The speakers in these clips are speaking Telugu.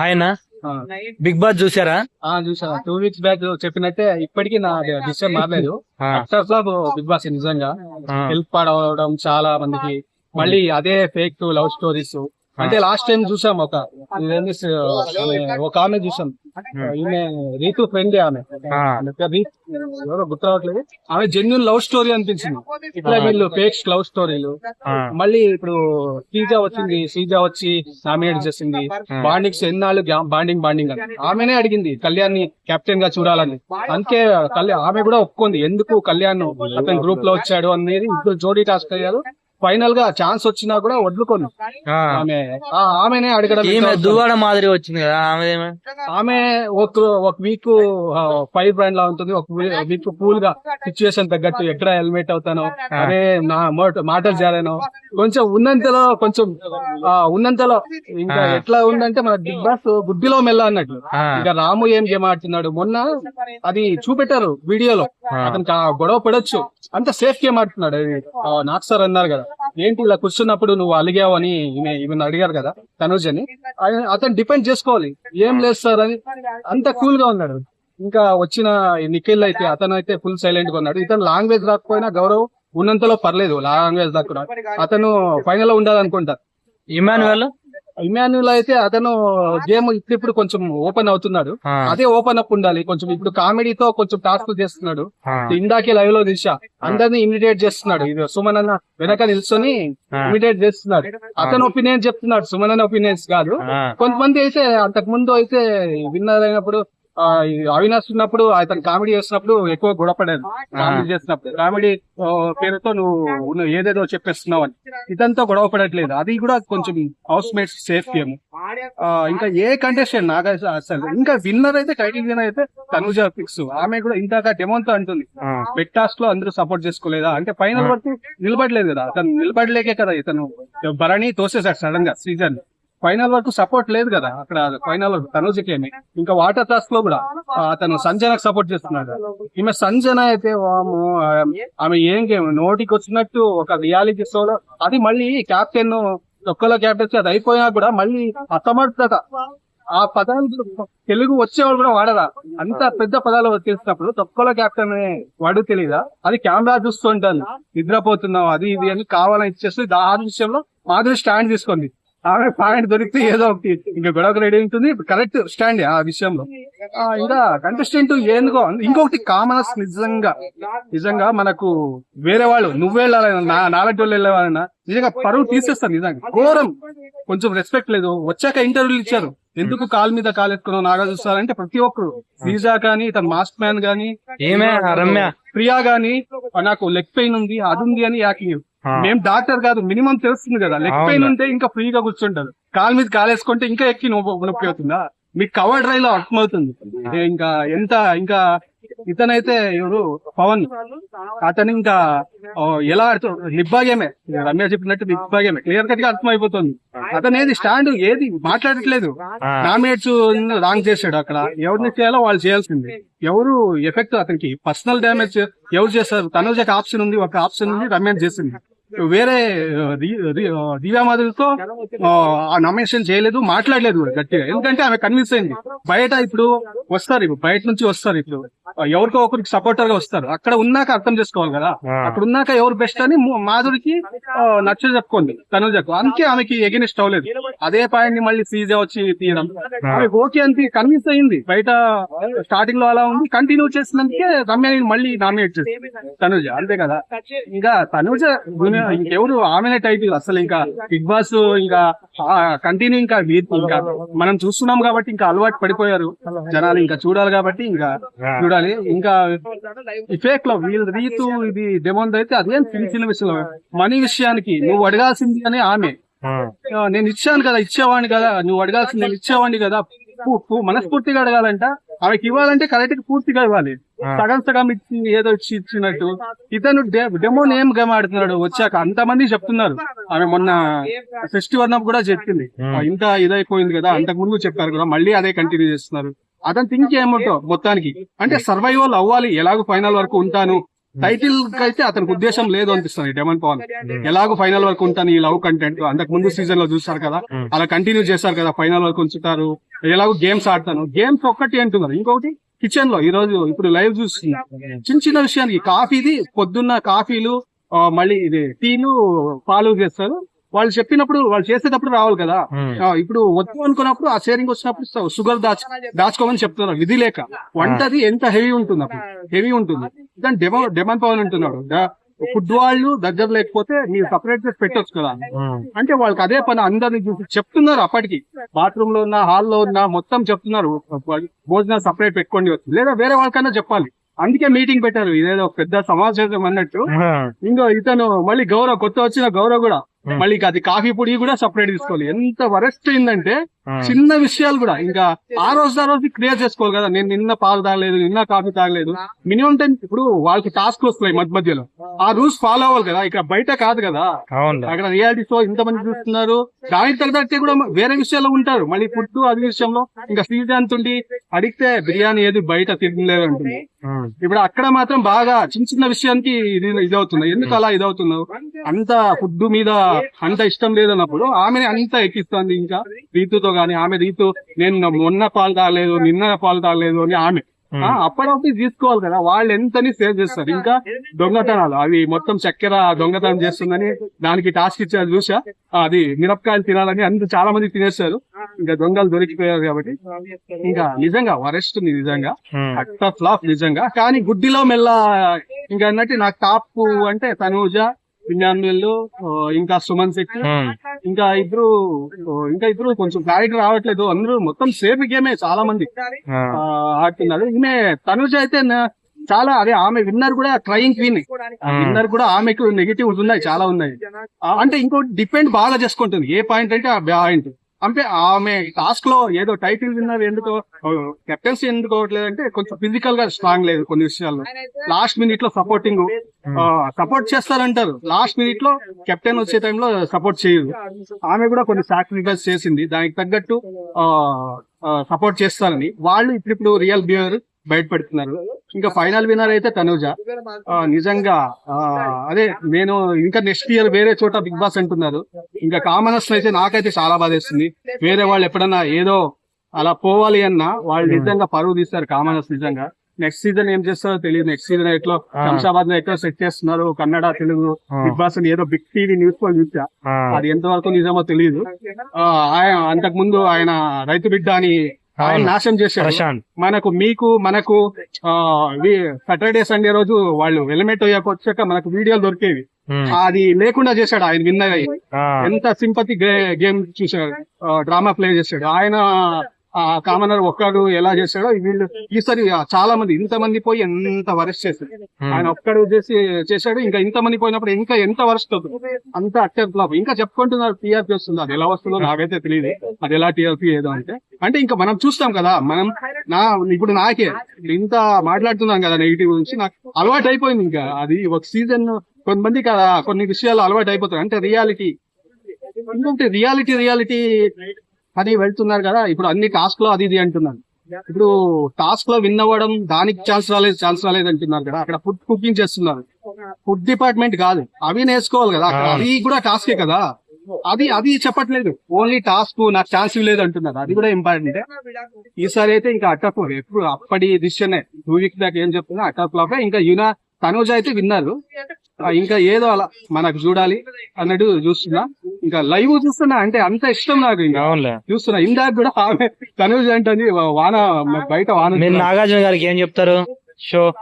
ఆయన బిగ్ బాస్ చూసారా? ఆ, చూసా. టూ వీక్స్ బ్యాక్ చెప్పినట్టే ఇప్పటికీ నా డిసిషన్ మారలేదు. ఫ్లాప్ బిగ్ బాస్ నిజంగా హెల్ప్ పాడవడం చాలా మందికి. మళ్ళీ అదే ఫేక్ లవ్ స్టోరీస్ అంటే లాస్ట్ టైం చూసాం ఒక ఒక ఆమె చూసాం. ఈమె రీతు ఫ్రెండ్ ఆమె. ఎవరో గుర్తు రావట్లేదు ఆమె జెన్యున్ లవ్ స్టోరీ అనిపించింది. ఇట్లా వీళ్ళు ఫేక్ లవ్ స్టోరీలు మళ్ళీ ఇప్పుడు శ్రీజ వచ్చింది శ్రీజ వచ్చి నామినేట్ చేసింది. బాండింగ్స్ ఎన్నాళ్ళు బాండింగ్ బాండింగ్ అని. ఆమెనే అడిగింది కళ్యాణ్ కెప్టెన్గా చూడాలని. అందుకే కళ్యాణ్ ఆమె కూడా ఒప్పుకుంది ఎందుకు కళ్యాణ్ అతని గ్రూప్లో వచ్చాడు అనేది ఇద్దరు జోడీ టాస్క్ అయ్యారు. ఫైనల్గా ఛాన్స్ వచ్చినా కూడా వదులుకోను. ఆ. ఆమె ఆ, ఆమెనే అడగడం ఈమె దువ్వాడ మాదిరి వచ్చింది కదా ఆమె? ఆమె ఒక ఒక వీక్ ఫైర్ బ్రాండ్ లా ఉంటుంది. ఒక వీక్ కూల్గా సిచ్యువేషన్ తగ్గట్టు ఎక్కడ హెల్మెట్ అవుతానో అదే నా మోట- మాటలు జారాను కొంచెం ఉన్నంతలో కొంచెం ఆ, ఉన్నంతలో ఇంకా. ఎట్లా ఉందంటే మన బిగ్ బాస్ గుడ్డిలో మెల్ల అన్నట్లు ఇంకా రాము ఏం గేమ్ ఆడుతున్నాడు మొన్న అది చూపెట్టారు వీడియోలో. అతనికి ఆ గొడవ పడొచ్చు. అంత సేఫ్ గేమ్ ఆడుతున్నాడు అది. నాగ్ సార్ అన్నారు కదా. ఏంటి ఇలా కూర్చున్నప్పుడు నువ్వు అలిగావు అని ఈమె ఈమెను అడిగారు కదా తనూజ్ అని ఆయన- అతను డిపెండ్ చేసుకోవాలి. ఏం లేదు సార్ అని అంత కూల్గా ఉన్నాడు. ఇంకా వచ్చిన నిఖిల్ అయితే అతను అయితే ఫుల్ సైలెంట్గా ఉన్నాడు. ఇతను లాంగ్వేజ్ రాకపోయినా గౌరవ్ ఉన్నంతలో పర్లేదు లాంగ్వేజ్ దాకా అతను ఫైనల్లో ఉండాలనుకుంటా. ఇమానువల్? ఇమాన్యుల్ అయితే అతను గేమ్ ఇప్పుడు కొంచెం ఓపెన్ అవుతున్నాడు. అదే ఓపెన్ అప్ ఉండాలి. కొంచెం ఇప్పుడు కామెడీతో కొంచెం టాస్క్ చేస్తున్నాడు. ఇందాకే లైవ్లో తీసా అందరిని ఇమిటేట్ చేస్తున్నాడు. ఇది సుమన్ అన్న వెనక నిల్చొని. ఇమిటేట్ చేస్తున్నాడు. అతని ఒపీనియన్ చెప్తున్నాడు. సుమన్ అన్న ఒపీనియన్స్ కాదు. కొంతమంది అయితే అంతకు ముందు అయితే విన్నర్ అయినప్పుడు అవినాష్ ఉన్నప్పుడు అతను కామెడీ చేస్తున్నప్పుడు ఎక్కువ గొడవపడాడు కామెడీ చేస్తున్నప్పుడు. కామెడీ పేరుతో నువ్వు ఏదేదో చెప్పేస్తున్నావు అని. ఇదంతా గొడవ పడట్లేదు. అది కూడా కొంచెం హౌస్ మేట్స్ సేఫ్ గేమ్ ఇంకా ఏ కంటెస్టెంట్ నాకు అస- అసలు ఇంకా విన్నర్ అయితే టైటిల్ విన్నర్ అయితే తనుజ ఫిక్స్ ఆమె కూడా ఇందాక డెమోన్తో అంటుంది. బెట్ టాస్క్లో అందరూ సపోర్ట్ చేసుకోలేదా? అంటే ఫైనల్ వరకు నిలబడలేదు కదా. అతను నిలబడలేకే కదా ఇతను. భరణి తోసేసాడు సడన్గా సీజన్ ఫైనల్ వరకు సపోర్ట్ లేదు కదా అక్కడ ఫైనల్ వరకు తనుజకి ఏమి? ఇంకా వాటర్ టాస్క్లో కూడా అతను సంజనకు సపోర్ట్ చేస్తున్నాడు. ఈమె సంజన అయితే ఆమె ఏం గేమ్? నోటికి వచ్చినట్టు ఒక రియాలిటీ షోలో అది మళ్ళీ క్యాప్టెన్ ఒక్కలో క్యాప్టెన్ అది అయిపోయినా కూడా మళ్ళీ అసమర్థత ఆ పదాలు తెలుగు వచ్చేవాళ్ళు కూడా వాడరా. అంత పెద్ద పదాలు వచ్చేసినప్పుడు తొక్కలో క్యాప్టెన్ వాడు తెలీదా? అది కెమెరా చూస్తుంటాను. నిద్రపోతున్నావు అది ఇది అని కావాలని ఇచ్చేస్తే ఆ విషయంలో మాధురి స్టాండ్ తీసుకుంది. ఆమె పాయింట్ దొరికితే ఏదో ఒకటి ఇంకా గొడవకు రెడీ ఉంటుంది. కరెక్ట్ స్టాండ్ ఆ విషయంలో. ఇంకా కంటెస్టెంట్ ఎందుకో ఇంకొకటి కామనస్ నిజంగా నిజంగా మనకు వేరే వాళ్ళు నువ్వు వెళ్ళాలన్నా నా నాలుగు వాళ్ళు వెళ్ళాలన్నా నిజంగా పరువు తీసేస్తారు నిజంగా. ఘోరం. కొంచెం రెస్పెక్ట్ లేదు. వచ్చాక ఇంటర్వ్యూలు ఇచ్చారు. ఎందుకు కాలు మీద కాలు ఎత్తుకున్నావు నాగా చూస్తారంటే ప్రతి ఒక్కరు. సీజా కానీ తన మాస్క్ మ్యాన్ గానీ ప్రియా గానీ నాకు లెగ్ పెయిన్ ఉంది అది ఉంది అని యాకింగ్ మేము డాక్టర్ కాదు మినిమం తెలుస్తుంది కదా. Leg pain. ఉంటే ఇంకా ఫ్రీగా కూర్చుంటారు. కాలు మీద కాలేసుకుంటే ఇంకా ఎక్కి నొప్పి నొప్పి అవుతుందా? మీకు కవర్ డ్రైవ్లో అర్థమవుతుంది ఇంకా ఎంత ఇంకా ఇతనైతే ఎవరు? పవన్. అతను ఇంకా ఎలా ఆడుతూ నిబ్బాగేమే రమ్య చెప్పినట్టు నిబ్బాగేమే క్లియర్ కట్గా అర్థమైపోతుంది. అతను ఏది స్టాండ్ ఏది మాట్లాడట్లేదు. నామినేట్స్ రాంగ్ చేశాడు అక్కడ. ఎవరిని చేయాలో వాళ్ళు చేయాల్సింది. ఎవరు ఎఫెక్ట్ అతనికి? పర్సనల్ డ్యామేజ్ ఎవరు చేస్తారు? తనుజకి ఆప్షన్ ఉంది ఒక ఆప్షన్ ఉంది రమ్య చేసింది. వేరే రి- రి- దివ్యా మాధురితో ఆ, నామినేషన్ చేయలేదు మాట్లాడలేదు కూడా గట్టిగా. ఎందుకంటే ఆమె కన్విన్స్ అయింది. బయట ఇప్పుడు వస్తారు ఇప్పుడు బయట నుంచి వస్తారు ఇప్పుడు. ఎవరికో ఒకరికి సపోర్టర్గా వస్తారు. అక్కడ ఉన్నాక అర్థం చేసుకోవాలి కదా. అక్కడ ఉన్నాక ఎవరు బెస్ట్ అని మాధురికి నచ్చ చెప్పుకోండి. తనుజకు అందుకే ఆమెకి ఎగెనిస్ట్ అవ్వలేదు. అదే పాయింట్ని మళ్ళీ సీజా వచ్చి తీయడం. ఆమె ఓకే అని కన్విన్స్ అయింది. బయట స్టార్టింగ్లో అలా ఉంది. కంటిన్యూ చేసినందుకే రమ్యని మళ్ళీ నామినేట్ చేసింది. తనుజ అంతే కదా. ఇంకా తనుజ ఇంకెవరు ఆమెనే టైటిల్ అసలు ఇంకా బిగ్ బాస్ ఇంకా కంటిన్యూ ఇంకా ఇంకా మనం చూస్తున్నాం కాబట్టి ఇంకా అలవాటు పడిపోయారు జనాలు. ఇంకా చూడాలి కాబట్టి ఇంకా చూడాలి. ఇంకా ఈ ఫేక్లో వీళ్ళు రీతు ఇది డెమోన్ అయితే అదేం చిన్న చిన్న విషయం. మనీ విషయానికి నువ్వు అడగాల్సింది అని ఆమె. నేను ఇచ్చాను కదా ఇచ్చేవాడిని కదా నువ్వు అడగాల్సింది నేను ఇచ్చేవాడిని కదా. మనస్ఫూర్తిగా అడగాలంట. ఆమెకి ఇవ్వాలంటే కరెక్ట్గా పూర్తిగా ఇవ్వాలి. సగం సగం ఇచ్చి ఏదో ఇచ్చి ఇచ్చినట్టు. ఇతను డెమో నేమ్ గేమ్ ఆడుతున్నాడు. వచ్చాక అంతమంది చెప్తున్నారు. ఆమె మొన్న ఫెస్టివల్ కూడా చెప్పింది. ఇంకా ఇదైపోయింది కదా అంతకు ముందు చెప్పారు కదా మళ్ళీ అదే కంటిన్యూ చేస్తున్నారు. అతను థింక్ ఏమంటో మొత్తానికి. అంటే సర్వైవల్ అవ్వాలి. ఎలాగో ఫైనల్ వరకు ఉంటాను. టైటిల్ అయితే అతనికి ఉద్దేశం లేదు అనిపిస్తుంది డెమన్ పవన్ ఎలాగో ఫైనల్ వరకు ఉంటాను ఈ లవ్ కంటెంట్ అంతకు ముందు సీజన్లో చూస్తారు కదా Hmm. అలా కంటిన్యూ చేస్తారు కదా ఫైనల్ వరకు ఉంచుతారు. ఎలాగో గేమ్స్ ఆడతాను. గేమ్స్ ఒక్కటి అంటున్నారు. ఇంకొకటి కిచెన్లో ఈ రోజు ఇప్పుడు లైవ్ చూస్తున్నా చిన్న చిన్న విషయానికి కాఫీది పొద్దున్న కాఫీలు మళ్ళీ ఇది టీను పాలు చేస్తారు. వాళ్ళు చెప్పినప్పుడు వాళ్ళు చేసేటప్పుడు రావాలి కదా. ఆ, ఇప్పుడు వద్దు అనుకున్నప్పుడు ఆ షేరింగ్ వచ్చినప్పుడు షుగర్ దాచు దాచుకోమని చెప్తున్నారు. విధి లేక. వంటది ఎంత హెవీ ఉంటుంది అప్పుడు హెవీ ఉంటుంది. దాని డెమో డెమన్ పవన్ అంటున్నాడు. ఫుడ్ వాళ్ళు దగ్గర లేకపోతే మీరు సపరేట్ చేసి పెట్టొచ్చు కదా. అంటే వాళ్ళకి అదే పని అందరిని చూసి చెప్తున్నారు అప్పటికి. బాత్రూమ్లో ఉన్న హాల్లో ఉన్న మొత్తం చెప్తున్నారు. భోజనాలు సపరేట్ పెట్టుకోండి వచ్చి లేదా వేరే వాళ్ళకన్నా చెప్పాలి. అందుకే మీటింగ్ పెట్టారు. ఇదేదో పెద్ద సమావేశం అన్నట్టు. ఇంకో ఇతను మళ్ళీ గౌరవ్ కొత్త వచ్చిన గౌరవ్ కూడా. మళ్ళీ ఇక అది కాఫీ పొడి కూడా సపరేట్ తీసుకోవాలి. ఎంత వరస్ట్ అయిందంటే. చిన్న విషయాలు కూడా. ఇంకా ఆ రోజు ఆ రోజు క్లియర్ చేసుకోవాలి కదా. నేను నిన్న పాలు తాగలేదు నిన్న కాఫీ తాగలేదు. మినిమం టైం ఇప్పుడు వాళ్ళకి టాస్క్ వస్తున్నాయి మధ్య మధ్యలో ఆ రూల్స్ ఫాలో అవ్వాలి కదా. ఇక్కడ బయట కాదు కదా. అక్కడ రియాలిటీ షో ఇంతమంది చూస్తున్నారు. దానికి తగ్గట్టే కూడా వేరే విషయాల్లో ఉంటారు. మళ్ళీ ఫుడ్ అది విషయంలో. ఇంకా శ్రీకాంత్ ఉండి అడిగితే బిర్యానీ ఏది బయట తినలేదు అంటుంది. ఇప్పుడు అక్కడ మాత్రం బాగా చిన్న చిన్న విషయానికి ఇది ఇదవుతుంది ఎందుకు అలా ఇదవుతున్నావు అంత ఫుడ్ మీద అంత ఇష్టం లేదన్నప్పుడు ఆమె అంత ఎక్కిస్తుంది ఇంకా రీతుతో గాని ఆమె రీతు నేను మొన్న పాలు తాగలేదు నిన్న పాలు తాగలేదు అని ఆమె. అప్పటికప్పుడు తీసుకోవాలి కదా వాళ్ళు ఎంతని సేవ్ చేస్తారు. ఇంకా దొంగతనాలు అవి మొత్తం చక్కెర దొంగతనం చేస్తుందని దానికి టాస్క్ ఇచ్చారు చూసా అది మిరపకాయలు తినాలని అంత చాలా మంది తినేస్తారు ఇంకా దొంగలు దొరికిపోయారు కాబట్టి. ఇంకా నిజంగా వరెస్ట్ నిజంగా. అట్ట ఫ్లాప్ నిజంగా. కానీ గుడ్డిలో మెల్ల ఇంకా అన్నట్టు నాకు టాప్ అంటే తనూజ విజ్ఞానులు ఇంకా సుమన్ శెట్టి. ఇంకా ఇద్దరు ఇంకా ఇద్దరు కొంచెం క్లారిటీ రావట్లేదు. అందరూ మొత్తం సేఫ్ గేమే చాలా మంది ఆడుతున్నారు. ఈమె తనుజ అయితే చాలా అదే ఆమె విన్నర్ కూడా ట్రయింగ్ క్వీన్ విన్నర్ కూడా ఆమెకు నెగిటివ్స్ ఉన్నాయి చాలా ఉన్నాయి. అంటే ఇంకోటి డిపెండ్ బాగా చేసుకుంటుంది. ఏ పాయింట్ అంటే ఆ పాయింట్ అంటే ఆమె టాస్క్లో ఏదో టైటిల్ విన్నది ఎందుకో కెప్టెన్సీ ఎందుకు అవ్వట్లేదు అంటే కొంచెం ఫిజికల్గా స్ట్రాంగ్ లేదు కొన్ని విషయాల్లో. లాస్ట్ మినిట్లో సపోర్టింగ్ సపోర్ట్ చేస్తారంటారు. లాస్ట్ మినిట్లో కెప్టెన్ వచ్చే టైంలో సపోర్ట్ చేయదు ఆమె కూడా కొన్ని సాక్రిఫైస్ చేసింది. దానికి తగ్గట్టు సపోర్ట్ చేస్తారని. వాళ్ళు ఇప్పుడు రియల్ బియర్ బయటపెడుతున్నారు. ఇంకా ఫైనల్ విన్నర్ అయితే తనుజ. నిజంగా అదే నేను ఇంకా నెక్స్ట్ ఇయర్ వేరే చోట బిగ్ బాస్ అంటున్నారు. ఇంకా కామనర్స్ అయితే నాకైతే చాలా బాధేస్తుంది వేరే వాళ్ళు ఎప్పుడన్నా ఏదో అలా పోవాలి అన్నా వాళ్ళు నిజంగా పరువు తీస్తారు కామనర్స్ నిజంగా. నెక్స్ట్ సీజన్ ఏం చేస్తారో తెలియదు. నెక్స్ట్ సీజన్ ఎట్లా. శంషాబాద్లో ఎట్లా సెట్ చేస్తున్నారు? కన్నడ తెలుగు. బిగ్ బాస్ అని ఏదో బిగ్ టీవీ న్యూస్లో చూసా. అది ఎంతవరకు నిజమో తెలియదు. ఆయన అంతకు ముందు ఆయన రైతు బిడ్డ అని ఆయన. నాశనం చేశారు ప్రశాంత్ మనకు మీకు మనకు సాటర్డే సండే రోజు వాళ్ళు హెల్మెట్ అయ్యాక వచ్చాక మనకు వీడియోలు దొరికేవి. అది లేకుండా చేశాడు ఆయన విన్నర్. ఎంత సింపతి గేమ్ చూశాడు డ్రామా ప్లే చేశాడు ఆయన కామనర్ ఒక్కడు ఎలా చేశాడో వీళ్ళు ఈసారి చాలా మంది ఇంత మంది పోయి ఎంత వరస్ట్ ఉమ్. ఆయన ఒక్కడు చేసి చేశాడు ఇంకా ఇంత మంది పోయినప్పుడు ఇంకా ఎంత వరస్ట్ అవుతుంది. అంత అట్టర్ ఫ్లాప్ ఇంకా చెప్పుకుంటున్నారు టీఆర్పీ వస్తుంది అది ఎలా వస్తుందో నాకైతే తెలియదు అది ఎలా టీఆర్పీ ఏదో అంటే. అంటే ఇంకా మనం చూస్తాం కదా మనం నా ఇప్పుడు నాకే ఇంత మాట్లాడుతున్నాం కదా నెగిటివ్ గురించి నాకు అలవాటు అయిపోయింది ఇంకా. అది ఒక సీజన్ కొంతమంది కదా కొన్ని విషయాలు అలవాటు అయిపోతాయి. అంటే రియాలిటీ. ఇంకొకటి రియాలిటీ రియాలిటీ అని వెళ్తున్నారు కదా ఇప్పుడు అన్ని టాస్క్లో అది ఇది అంటున్నారు. ఇప్పుడు టాస్క్లో విన్ అవ్వడం దానికి ఛాన్స్ రాలేదు ఛాన్స్ రాలేదు అంటున్నారు కదా అక్కడ ఫుడ్ కుకింగ్ చేస్తున్నారు. ఫుడ్ డిపార్ట్మెంట్ కాదు అవి నేర్చుకోవాలి కదా అక్కడ అది కూడా టాస్కే కదా. అది అది చెప్పట్లేదు. ఓన్లీ టాస్క్ నాకు ఛాన్స్ ఇవ్వలేదు అంటున్నారు. అది కూడా ఇంపార్టెంట్ ఈసారి అయితే ఇంకా అటక్ ఎప్పుడు అప్పటి డిసిషన్ టూ వీక్స్ దాకా ఏం చెప్తున్నా? అటక్ ఫ్లాప్ ఇంకా యునా తనూజ అయితే విన్నారు. ఇంకా ఏదో అలా మనకు చూడాలి అన్నట్టు చూస్తున్నా. ఇంకా లైవ్ చూస్తున్నా అంటే అంత ఇష్టం నాకు ఇంకా. చూస్తున్నా. ఇందాక కూడా ఆమె తనూజ అంటే వాన బయట వాన నాగార్జున గారికి ఏం చెప్తారు? షో.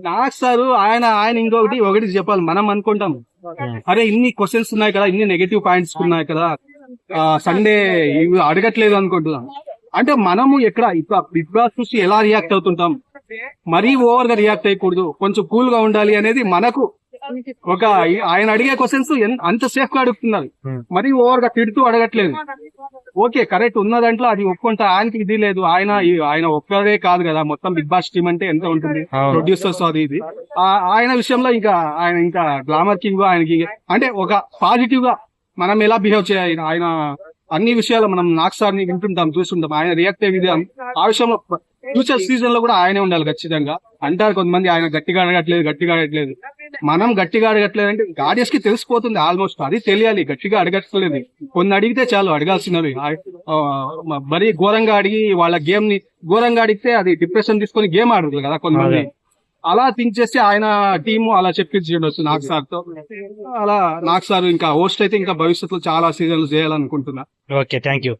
నాకు సార్ ఆయన ఆయన ఇంకొకటి ఒకటి చెప్పాలి. మనం అనుకుంటాం. అరే ఇన్ని క్వశ్చన్స్ ఉన్నాయి కదా ఇన్ని నెగటివ్ పాయింట్స్ ఉన్నాయి కదా. సండే ఇవి అడగట్లేదు అనుకుంటున్నాం. అంటే మనము ఎక్కడ ఇప్పుడు బిగ్ బాస్ చూసి ఎలా రియాక్ట్ అవుతుంటాం? మరీ ఓవర్గా రియాక్ట్ అయ్యకూడదు. కొంచెం కూల్గా ఉండాలి అనేది మనకు ఒక ఆయన అడిగే క్వశ్చన్స్ అంత సేఫ్గా అడుగుతున్నారు. Hmm. మరీ ఓవర్గా తిడుతూ అడగట్లేదు. Okay correct. ఉన్న దాంట్లో అది ఒప్పుకుంటా. ఆయనకి ఇది లేదు. ఆయన ఆయన ఒక్కరే కాదు కదా. మొత్తం బిగ్ బాస్ టీమ్ అంటే ఎంత ఉంటుంది. ప్రొడ్యూసర్స్ అది ఇది. ఆయన విషయంలో ఇంకా ఆయన ఇంకా గ్లామర్ కింగ్ ఆయనకి అంటే ఒక పాజిటివ్గా మనం ఎలా బిహేవ్ చేయాలి ఆయన అన్ని విషయాలు మనం నాకు సార్ వింటుంటాం చూస్తుంటాం. ఆయన రియాక్ట్ అయ్యేది ఆ విషయంలో ఫ్యూచర్ సీజన్లో కూడా ఆయనే ఉండాలి ఖచ్చితంగా. అంటారు కొంతమంది ఆయన గట్టిగా అడగట్లేదు గట్టిగా అడగట్లేదు. మనం గట్టిగా అడగట్లేదు అంటే గాడియస్కి తెలిసిపోతుంది ఆల్మోస్ట్. అది తెలియాలి గట్టిగా అడగట్లేదు. కొన్ని అడిగితే చాలు అడగాల్సినవి. మరీ ఘోరంగా అడిగి వాళ్ళ గేమ్ని ఘోరంగా అడిగితే అది డిప్రెషన్ తీసుకొని గేమ్ ఆడదు కదా కొంతమంది. అలా థింక్ చేసి ఆయన టీం అలా చెప్పించవచ్చు నాగ్ సార్తో అలా నాగ్ సార్ ఇంకా హోస్ట్ అయితే ఇంకా భవిష్యత్తులో చాలా సీజన్లు చేయాలనుకుంటున్నా. Okay thank you.